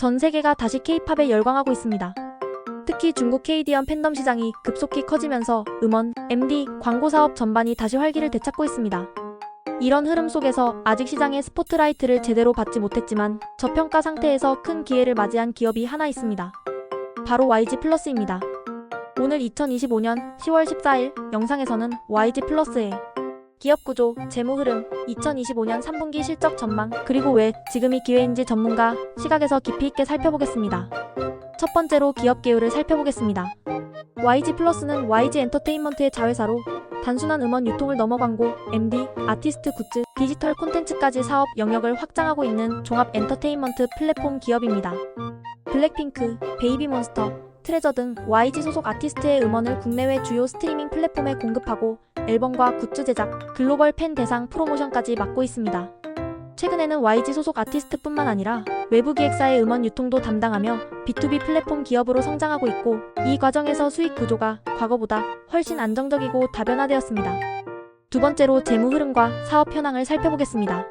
전 세계가 다시 K-팝에 열광하고 있습니다. 특히 중국 KD언 팬덤 시장이 급속히 커지면서 음원, MD, 광고 사업 전반이 다시 활기를 되찾고 있습니다. 이런 흐름 속에서 아직 시장의 스포트라이트를 제대로 받지 못했지만 저평가 상태에서 큰 기회를 맞이한 기업이 하나 있습니다. 바로 YG 플러스입니다. 오늘 2025년 10월 14일 영상에서는 YG 플러스의 기업 구조, 재무 흐름, 2025년 3분기 실적 전망, 그리고 왜 지금이 기회인지 전문가 시각에서 깊이 있게 살펴보겠습니다. 첫 번째로 기업 개요를 살펴보겠습니다. YG 플러스는 YG 엔터테인먼트의 자회사로 단순한 음원 유통을 넘어 광고, MD, 아티스트 굿즈, 디지털 콘텐츠까지 사업 영역을 확장하고 있는 종합 엔터테인먼트 플랫폼 기업입니다. 블랙핑크, 베이비몬스터, 트레저 등 YG 소속 아티스트의 음원을 국내외 주요 스트리밍 플랫폼에 공급하고 앨범과 굿즈 제작, 글로벌 팬 대상 프로모션까지 맡고 있습니다. 최근에는 YG 소속 아티스트뿐만 아니라 외부 기획사의 음원 유통도 담당하며 B2B 플랫폼 기업으로 성장하고 있고 이 과정에서 수익 구조가 과거보다 훨씬 안정적이고 다변화되었습니다. 두 번째로 재무 흐름과 사업 현황을 살펴보겠습니다.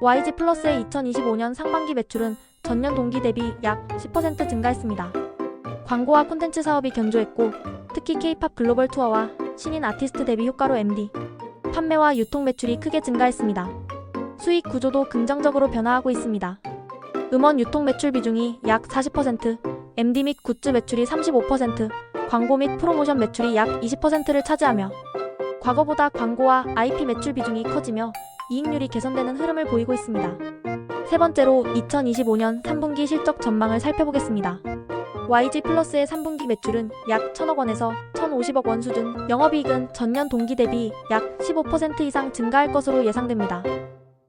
YG 플러스의 2025년 상반기 매출은 전년 동기 대비 약 10% 증가했습니다. 광고와 콘텐츠 사업이 견조했고 특히 K-팝 글로벌 투어와 신인 아티스트 데뷔 효과로 MD 판매와 유통 매출이 크게 증가했습니다. 수익 구조도 긍정적으로 변화하고 있습니다. 음원 유통 매출 비중이 약 40%, MD 및 굿즈 매출이 35%, 광고 및 프로모션 매출이 약 20%를 차지하며 과거보다 광고와 IP 매출 비중이 커지며 이익률이 개선되는 흐름을 보이고 있습니다. 세 번째로 2025년 3분기 실적 전망을 살펴보겠습니다. YG 플러스의 3분기 매출은 약 1천억 원에서 1,050억 원 수준, 영업이익은 전년 동기 대비 약 15% 이상 증가할 것으로 예상됩니다.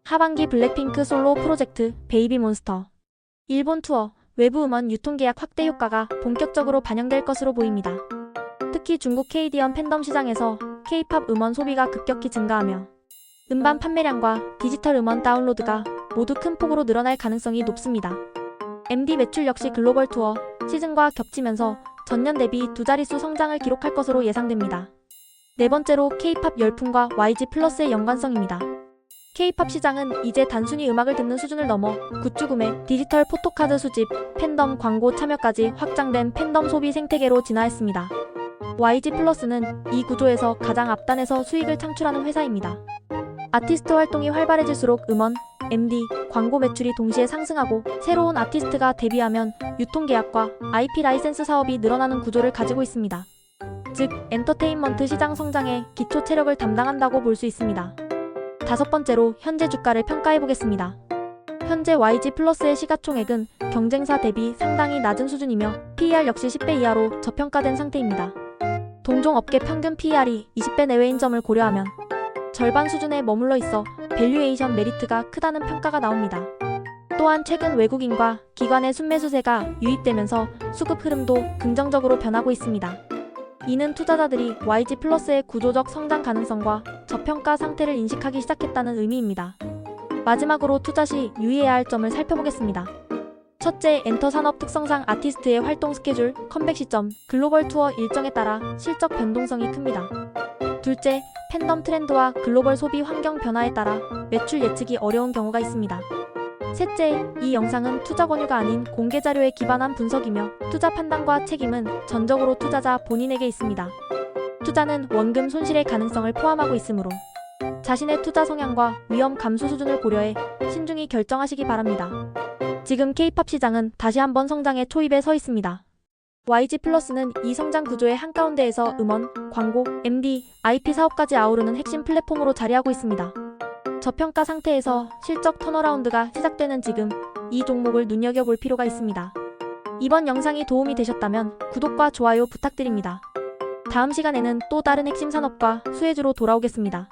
하반기 블랙핑크 솔로 프로젝트 베이비몬스터 일본 투어 외부 음원 유통계약 확대 효과가 본격적으로 반영될 것으로 보입니다. 특히 중국 KD언 팬덤 시장에서 K-팝 음원 소비가 급격히 증가하며 음반 판매량과 디지털 음원 다운로드가 모두 큰 폭으로 늘어날 가능성이 높습니다. MD 매출 역시 글로벌 투어 시즌과 겹치면서 전년 대비 두 자릿수 성장을 기록할 것으로 예상됩니다. 네 번째로 K-팝 열풍과 YG 플러스의 연관성입니다. K-팝 시장은 이제 단순히 음악을 듣는 수준을 넘어 굿즈 구매, 디지털 포토카드 수집, 팬덤 광고 참여까지 확장된 팬덤 소비 생태계로 진화했습니다. YG 플러스는 이 구조에서 가장 앞단에서 수익을 창출하는 회사입니다. 아티스트 활동이 활발해질수록 음원, MD, 광고 매출이 동시에 상승하고 새로운 아티스트가 데뷔하면 유통계약과 IP 라이센스 사업이 늘어나는 구조를 가지고 있습니다. 즉, 엔터테인먼트 시장 성장에 기초 체력을 담당한다고 볼 수 있습니다. 다섯 번째로 현재 주가를 평가해 보겠습니다. 현재 YG 플러스의 시가총액은 경쟁사 대비 상당히 낮은 수준이며 PER 역시 10배 이하로 저평가된 상태입니다. 동종 업계 평균 PER이 20배 내외인 점을 고려하면 절반 수준에 머물러 있어 밸류에이션 메리트가 크다는 평가가 나옵니다. 또한 최근 외국인과 기관의 순매수세가 유입되면서 수급 흐름도 긍정적으로 변하고 있습니다. 이는 투자자들이 YG 플러스의 구조적 성장 가능성과 저평가 상태를 인식하기 시작했다는 의미입니다. 마지막으로 투자 시 유의해야 할 점을 살펴보겠습니다. 첫째, 엔터 산업 특성상 아티스트의 활동 스케줄, 컴백 시점, 글로벌 투어 일정에 따라 실적 변동성이 큽니다. 둘째, 팬덤 트렌드와 글로벌 소비 환경 변화에 따라 매출 예측이 어려운 경우가 있습니다. 셋째, 이 영상은 투자 권유가 아닌 공개 자료에 기반한 분석이며 투자 판단과 책임은 전적으로 투자자 본인에게 있습니다. 투자는 원금 손실의 가능성을 포함하고 있으므로 자신의 투자 성향과 위험 감수 수준을 고려해 신중히 결정하시기 바랍니다. 지금 K-팝 시장은 다시 한번 성장의 초입에 서 있습니다. YG 플러스는 이 성장 구조의 한가운데에서 음원, 광고, MD, IP 사업까지 아우르는 핵심 플랫폼으로 자리하고 있습니다. 저평가 상태에서 실적 턴어라운드가 시작되는 지금 이 종목을 눈여겨볼 필요가 있습니다. 이번 영상이 도움이 되셨다면 구독과 좋아요 부탁드립니다. 다음 시간에는 또 다른 핵심 산업과 수혜주로 돌아오겠습니다.